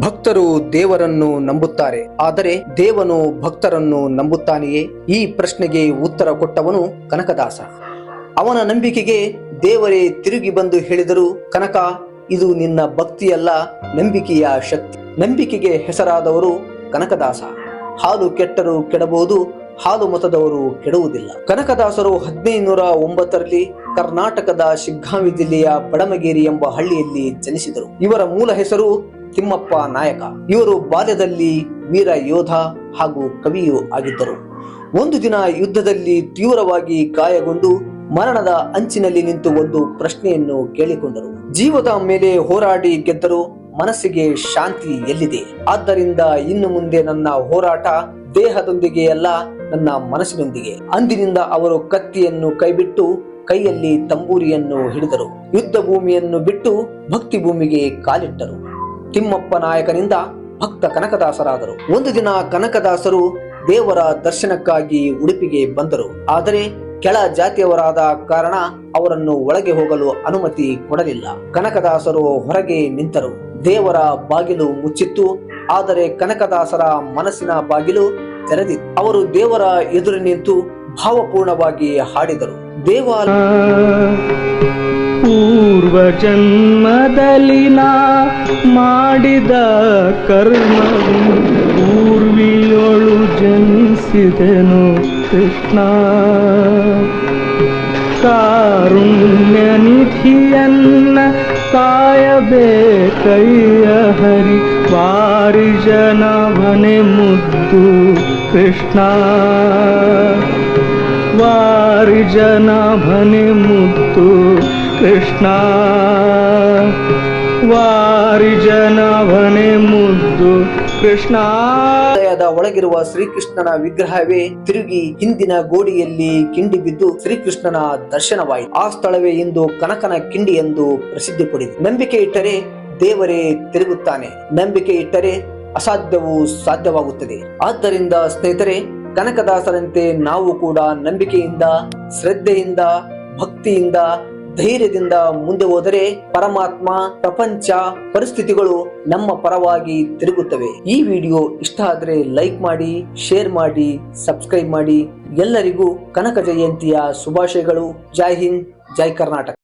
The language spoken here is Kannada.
ಭಕ್ತರು ದೇವರನ್ನು ನಂಬುತ್ತಾರೆ. ಆದರೆ ದೇವನು ಭಕ್ತರನ್ನು ನಂಬುತ್ತಾನೆಯೇ? ಈ ಪ್ರಶ್ನೆಗೆ ಉತ್ತರ ಕೊಟ್ಟವನು ಕನಕದಾಸ. ಅವನ ನಂಬಿಕೆಗೆ ದೇವರೇ ತಿರುಗಿ ಬಂದು ಹೇಳಿದರು, ಕನಕ, ಇದು ನಿನ್ನ ಭಕ್ತಿಯಲ್ಲ, ನಂಬಿಕೆಯ ಶಕ್ತಿ. ನಂಬಿಕೆಗೆ ಹೆಸರಾದವರು ಕನಕದಾಸ. ಹಾಲು ಕೆಟ್ಟರು ಕೆಡಬಹುದು ಹಾಲು ಮತದವರು ಕೆಡುವುದಿಲ್ಲ. ಕನಕದಾಸರು ಹದಿನೈದುನೂರ ಒಂಬತ್ತರಲ್ಲಿ ಕರ್ನಾಟಕದ ಶಿಗ್ಗಾಂವಿ ಜಿಲ್ಲೆಯ ಬಡಮಗೇರಿ ಎಂಬ ಹಳ್ಳಿಯಲ್ಲಿ ಜನಿಸಿದರು. ಇವರ ಮೂಲ ಹೆಸರು ತಿಮ್ಮಪ್ಪ ನಾಯಕ. ಇವರು ಬಾಲ್ಯದಲ್ಲಿ ವೀರ ಯೋಧ ಹಾಗೂ ಕವಿಯೂ ಆಗಿದ್ದರು. ಒಂದು ದಿನ ಯುದ್ಧದಲ್ಲಿ ತೀವ್ರವಾಗಿ ಗಾಯಗೊಂಡು ಮರಣದ ಅಂಚಿನಲ್ಲಿ ನಿಂತು ಒಂದು ಪ್ರಶ್ನೆಯನ್ನು ಕೇಳಿಕೊಂಡರು. ಜೀವದ ಮೇಲೆ ಹೋರಾಡಿ ಗೆದ್ದರು ಮನಸ್ಸಿಗೆ ಶಾಂತಿ ಎಲ್ಲಿದೆ? ಆದ್ದರಿಂದ ಇನ್ನು ಮುಂದೆ ನನ್ನ ಹೋರಾಟ ದೇಹದೊಂದಿಗೆ ಅಲ್ಲ, ನನ್ನ ಮನಸ್ಸಿನೊಂದಿಗೆ. ಅಂದಿನಿಂದ ಅವರು ಕತ್ತಿಯನ್ನು ಕೈಬಿಟ್ಟು ಕೈಯಲ್ಲಿ ತಂಬೂರಿಯನ್ನು ಹಿಡಿದರು. ಯುದ್ಧ ಭೂಮಿಯನ್ನು ಬಿಟ್ಟು ಭಕ್ತಿ ಭೂಮಿಗೆ ಕಾಲಿಟ್ಟರು. ತಿಮ್ಮಪ್ಪ ನಾಯಕನಿಂದ ಭಕ್ತ ಕನಕದಾಸರಾದರು. ಒಂದು ದಿನ ಕನಕದಾಸರು ದೇವರ ದರ್ಶನಕ್ಕಾಗಿ ಉಡುಪಿಗೆ ಬಂದರು. ಆದರೆ ಕೆಳ ಜಾತಿಯವರಾದ ಕಾರಣ ಅವರನ್ನು ಒಳಗೆ ಹೋಗಲು ಅನುಮತಿ ಕೊಡಲಿಲ್ಲ. ಕನಕದಾಸರು ಹೊರಗೆ ನಿಂತರು. ದೇವರ ಬಾಗಿಲು ಮುಚ್ಚಿತ್ತು. ಆದರೆ ಕನಕದಾಸರ ಮನಸ್ಸಿನ ಬಾಗಿಲು ತೆರೆದಿತ್ತು. ಅವರು ದೇವರ ಎದುರು ನಿಂತು ಭಾವಪೂರ್ಣವಾಗಿ ಹಾಡಿದರು. ದೇವಾಲಯ ಪೂರ್ವ ಜನ್ಮದಲ್ಲಿ ನಾ ಮಾಡಿದ ಕರ್ಮವು ಪೂರ್ವಿಯೊಳು ಜನಿಸಿದೆನು ಕೃಷ್ಣ. ಕಾರುಣ್ಯ ನಿಧಿಯನ್ನ ಕಾಯಬೇಕಯ್ಯ ಹರಿ ವಾರಿ ಜನವನೆ ಮುದ್ದು ಕೃಷ್ಣ. ವಾರಿ ಜನ ಭನೆ ಮುತ್ತು ಕೃಷ್ಣ, ವಾರಿ ಜನವನೆ ಮುದ್ದು ಕೃಷ್ಣ. ಒಳಗಿರುವ ಶ್ರೀಕೃಷ್ಣನ ವಿಗ್ರಹವೇ ತಿರುಗಿ ಹಿಂದಿನ ಗೋಡಿಯಲ್ಲಿ ಕಿಂಡಿ ಬಿದ್ದು ಶ್ರೀಕೃಷ್ಣನ ದರ್ಶನವಾಯಿತು. ಆ ಸ್ಥಳವೇ ಇಂದು ಕನಕನ ಕಿಂಡಿ ಎಂದು ಪ್ರಸಿದ್ಧಿ ನಂಬಿಕೆ ಇಟ್ಟರೆ ದೇವರೇ ತಿರುಗುತ್ತಾನೆ. ನಂಬಿಕೆ ಇಟ್ಟರೆ ಅಸಾಧ್ಯವು ಸಾಧ್ಯವಾಗುತ್ತದೆ. ಆದ್ದರಿಂದ ಸ್ನೇಹಿತರೆ, ಕನಕದಾಸರಂತೆ ನಾವು ಕೂಡ ನಂಬಿಕೆಯಿಂದ, ಶ್ರದ್ಧೆಯಿಂದ, ಭಕ್ತಿಯಿಂದ ಧೈರ್ಯದಿಂದ ಮುಂದೆ ಹೋದರೆ ಪರಮಾತ್ಮ, ಪ್ರಪಂಚ, ಪರಿಸ್ಥಿತಿಗಳು ನಮ್ಮ ಪರವಾಗಿ ತಿರುಗುತ್ತವೆ. ಈ ವಿಡಿಯೋ ಇಷ್ಟ ಆದರೆ ಲೈಕ್ ಮಾಡಿ, ಶೇರ್ ಮಾಡಿ, ಸಬ್ಸ್ಕ್ರೈಬ್ ಮಾಡಿ. ಎಲ್ಲರಿಗೂ ಕನಕ ಜಯಂತಿಯ ಶುಭಾಶಯಗಳು. ಜೈ ಹಿಂದ್, ಜೈ ಕರ್ನಾಟಕ.